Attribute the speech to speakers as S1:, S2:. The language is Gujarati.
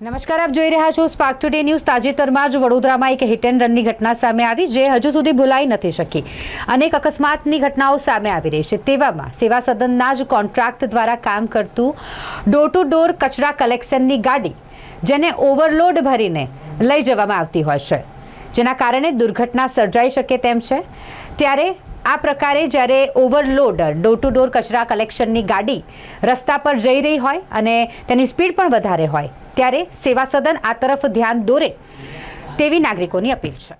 S1: નમસ્કાર, આપ જોઈ રહ્યા છો સ્પાર્ક ટુડે ન્યૂઝ તાજેતરમાં જ વડોદરામાં એક હિટ એન્ડ રનની ઘટના સામે આવી જે હજુ સુધી ભૂલાઈ નથી શકી. અનેક અકસ્માતની ઘટનાઓ સામે આવી રહી છે. તેવામાં સેવા સદનના જ કોન્ટ્રાક્ટ દ્વારા કામ કરતું ડોર ટુ ડોર કચરા કલેક્શનની ગાડી જેને ઓવરલોડ ભરીને લઈ જવામાં આવતી હોય છે. જેના કારણે દુર્ઘટના સર્જાઈ શકે તેમ છે. ત્યારે આ પ્રકારે જ્યારે ઓવરલોડ ડોર ટુ ડોર કચરા કલેક્શનની ગાડી રસ્તા પર જઈ રહી હોય અને તેની સ્પીડ પણ વધારે હોય, ત્યારે સેવા સદન આ તરફ ધ્યાન દોરે તેવી નાગરિકોની અપીલ છે.